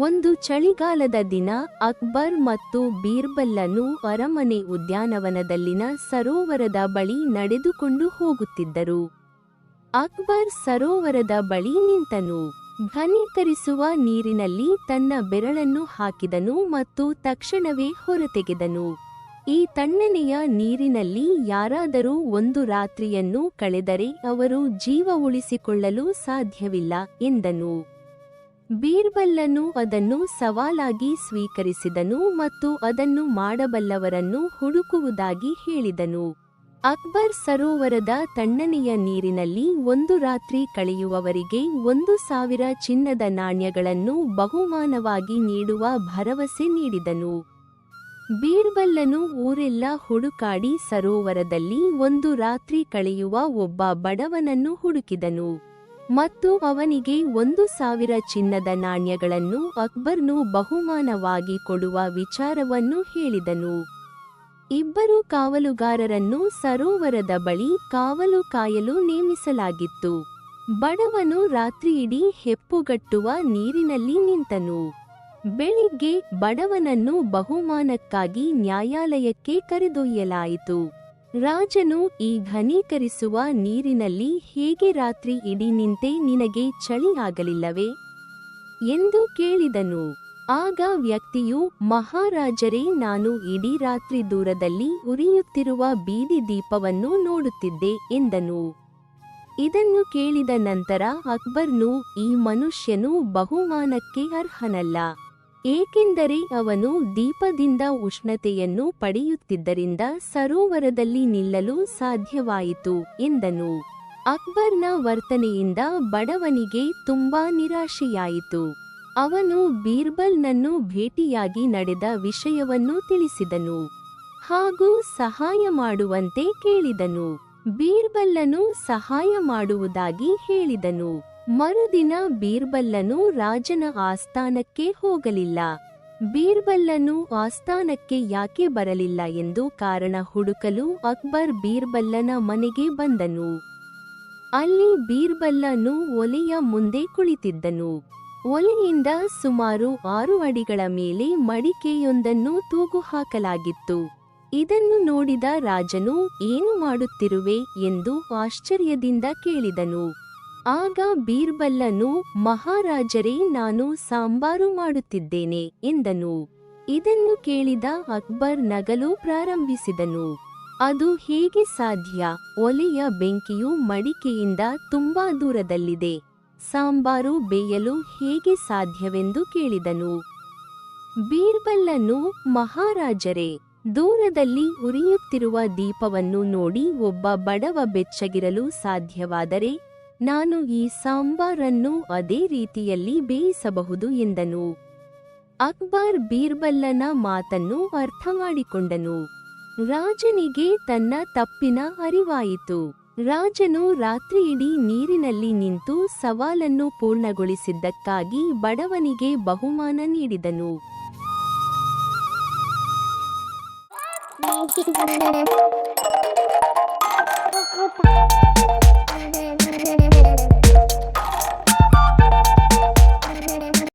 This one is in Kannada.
ಒಂದು ಚಳಿಗಾಲದ ದಿನ ಅಕ್ಬರ್ ಮತ್ತು ಬೀರ್ಬಲ್ಲನು ಅರಮನೆ ಉದ್ಯಾನವನದಲ್ಲಿನ ಸರೋವರದ ಬಳಿ ನಡೆದುಕೊಂಡು ಹೋಗುತ್ತಿದ್ದರು. ಅಕ್ಬರ್ ಸರೋವರದ ಬಳಿ ನಿಂತನು. ಘನೀಕರಿಸುವ ನೀರಿನಲ್ಲಿ ತನ್ನ ಬೆರಳನ್ನು ಹಾಕಿದನು ಮತ್ತು ತಕ್ಷಣವೇ ಹೊರತೆಗೆದನು. ಈ ತಣ್ಣನೆಯ ನೀರಿನಲ್ಲಿ ಯಾರಾದರೂ ಒಂದು ರಾತ್ರಿಯನ್ನು ಕಳೆದರೆ ಅವರು ಜೀವ ಉಳಿಸಿಕೊಳ್ಳಲು ಸಾಧ್ಯವಿಲ್ಲ ಎಂದನು. ಬೀರ್ಬಲ್ಲನು ಅದನ್ನು ಸವಾಲಾಗಿ ಸ್ವೀಕರಿಸಿದನು ಮತ್ತು ಅದನ್ನು ಮಾಡಬಲ್ಲವರನ್ನು ಹುಡುಕುವುದಾಗಿ ಹೇಳಿದನು. ಅಕ್ಬರ್ ಸರೋವರದ ತಣ್ಣನೆಯ ನೀರಿನಲ್ಲಿ ಒಂದು ರಾತ್ರಿ ಕಳೆಯುವವರಿಗೆ ಒಂದು ಸಾವಿರ ಚಿನ್ನದ ನಾಣ್ಯಗಳನ್ನು ಬಹುಮಾನವಾಗಿ ನೀಡುವ ಭರವಸೆ ನೀಡಿದನು. ಬೀರ್ಬಲ್ಲನು ಊರೆಲ್ಲ ಹುಡುಕಾಡಿ ಸರೋವರದಲ್ಲಿ ಒಂದು ರಾತ್ರಿ ಕಳೆಯುವ ಒಬ್ಬ ಬಡವನನ್ನು ಹುಡುಕಿದನು. ಮತ್ತು ಅವನಿಗೆ ಒಂದು ಸಾವಿರ ಚಿನ್ನದ ನಾಣ್ಯಗಳನ್ನು ಅಕ್ಬರ್ನು ಬಹುಮಾನವಾಗಿ ಕೊಡುವ ವಿಚಾರವನ್ನು ಹೇಳಿದನು. ಇಬ್ಬರು ಕಾವಲುಗಾರರನ್ನು ಸರೋವರದ ಬಳಿ ಕಾವಲು ಕಾಯಲು ನೇಮಿಸಲಾಗಿತ್ತು. ಬಡವನು ರಾತ್ರಿಯಿಡೀ ಹೆಪ್ಪುಗಟ್ಟುವ ನೀರಿನಲ್ಲಿ ನಿಂತನು. ಬೆಳಿಗ್ಗೆ ಬಡವನನ್ನು ಬಹುಮಾನಕ್ಕಾಗಿ ನ್ಯಾಯಾಲಯಕ್ಕೆ ಕರೆದೊಯ್ಯಲಾಯಿತು. ರಾಜನು ಈ ಘನೀಕರಿಸುವ ನೀರಿನಲ್ಲಿ ಹೇಗೆ ರಾತ್ರಿ ಇಡೀ ನಿಂತೆ ನಿನಗೆ ಚಳಿ ಎಂದು ಕೇಳಿದನು. ಆಗ ವ್ಯಕ್ತಿಯು, ಮಹಾರಾಜರೇ, ನಾನು ಇಡೀ ರಾತ್ರಿ ದೂರದಲ್ಲಿ ಉರಿಯುತ್ತಿರುವ ಬೀದಿ ದೀಪವನ್ನು ನೋಡುತ್ತಿದ್ದೆ, ಎಂದನು. ಇದನ್ನು ಕೇಳಿದ ನಂತರ ಅಕ್ಬರ್ನು, ಈ ಮನುಷ್ಯನು ಬಹುಮಾನಕ್ಕೆ ಅರ್ಹನಲ್ಲ. ಏಕೆಂದರೆ ಅವನು ದೀಪದಿಂದ ಉಷ್ಣತೆಯನ್ನು ಪಡೆಯುತ್ತಿದ್ದರಿಂದ ಸರೋವರದಲ್ಲಿ ನಿಲ್ಲಲು ಸಾಧ್ಯವಾಯಿತು, ಎಂದನು. ಅಕ್ಬರ್ನ ವರ್ತನೆಯಿಂದ ಬಡವನಿಗೆ ತುಂಬಾ ನಿರಾಶೆಯಾಯಿತು. ಅವನು ಬೀರ್ಬಲ್ನನ್ನು ಭೇಟಿಯಾಗಿ ನಡೆದ ವಿಷಯವನ್ನು ತಿಳಿಸಿದನು ಹಾಗೂ ಸಹಾಯ ಮಾಡುವಂತೆ ಕೇಳಿದನು. ಬೀರ್ಬಲ್ಲನು ಸಹಾಯ ಮಾಡುವುದಾಗಿ ಹೇಳಿದನು. ಮರುದಿನ ಬೀರ್ಬಲ್ಲನು ರಾಜನ ಆಸ್ಥಾನಕ್ಕೆ ಹೋಗಲಿಲ್ಲ. ಬೀರ್ಬಲ್ಲನು ಆಸ್ಥಾನಕ್ಕೆ ಯಾಕೆ ಬರಲಿಲ್ಲ ಎಂದು ಕಾರಣ ಹುಡುಕಲು ಅಕ್ಬರ್ ಬೀರ್ಬಲ್ಲನ ಮನೆಗೆ ಬಂದನು. ಅಲ್ಲಿ ಬೀರ್ಬಲ್ಲನು ಒಲೆಯ ಮುಂದೆ ಕುಳಿತಿದ್ದನು. ಒಲೆಯಿಂದ ಸುಮಾರು ಆರು ಅಡಿಗಳ ಮೇಲೆ ಮಡಿಕೆಯೊಂದನ್ನು ತೂಗು ಹಾಕಲಾಗಿತ್ತು ಇದನ್ನು ನೋಡಿದ ರಾಜನು, ಏನು ಮಾಡುತ್ತಿರುವೆ? ಎಂದು ಆಶ್ಚರ್ಯದಿಂದ ಕೇಳಿದನು. ಆಗ ಬೀರ್ಬಲ್ಲನು, ಮಹಾರಾಜರೇ, ನಾನು ಸಾಂಬಾರು ಮಾಡುತ್ತಿದ್ದೇನೆ, ಎಂದನು. ಇದನ್ನು ಕೇಳಿದ ಅಕ್ಬರ್ ನಗಲು ಪ್ರಾರಂಭಿಸಿದನು. ಅದು ಹೇಗೆ ಸಾಧ್ಯ? ಒಲೆಯ ಬೆಂಕಿಯು ಮಡಿಕೆಯಿಂದ ತುಂಬಾ ದೂರದಲ್ಲಿದೆ. ಸಾಂಬಾರು ಬೇಯಲು ಹೇಗೆ ಸಾಧ್ಯವೆಂದು ಕೇಳಿದನು. ಬೀರ್ಬಲ್ಲನು ಮಹಾರಾಜರೇ, ದೂರದಲ್ಲಿ ಉರಿಯುತ್ತಿರುವ ದೀಪವನ್ನು ನೋಡಿ ಒಬ್ಬ ಬಡವ ಬೆಚ್ಚಗಿರಲು ಸಾಧ್ಯವಾದರೆ ನಾನು ಈ ಸಾಂಬಾರನ್ನು ಅದೇ ರೀತಿಯಲ್ಲಿ ಬೇಯಿಸಬಹುದು ಎಂದನು. ಅಕ್ಬರ್ ಬೀರ್ಬಲ್ಲನ ಮಾತನ್ನು ಅರ್ಥ ಮಾಡಿಕೊಂಡನು ರಾಜನಿಗೆ ತನ್ನ ತಪ್ಪಿನ ಅರಿವಾಯಿತು. ರಾಜನು ರಾತ್ರಿಯಿಡೀ ನೀರಿನಲ್ಲಿ ನಿಂತು ಸವಾಲನ್ನು ಪೂರ್ಣಗೊಳಿಸಿದ್ದಕ್ಕಾಗಿ ಬಡವನಿಗೆ ಬಹುಮಾನ ನೀಡಿದನು.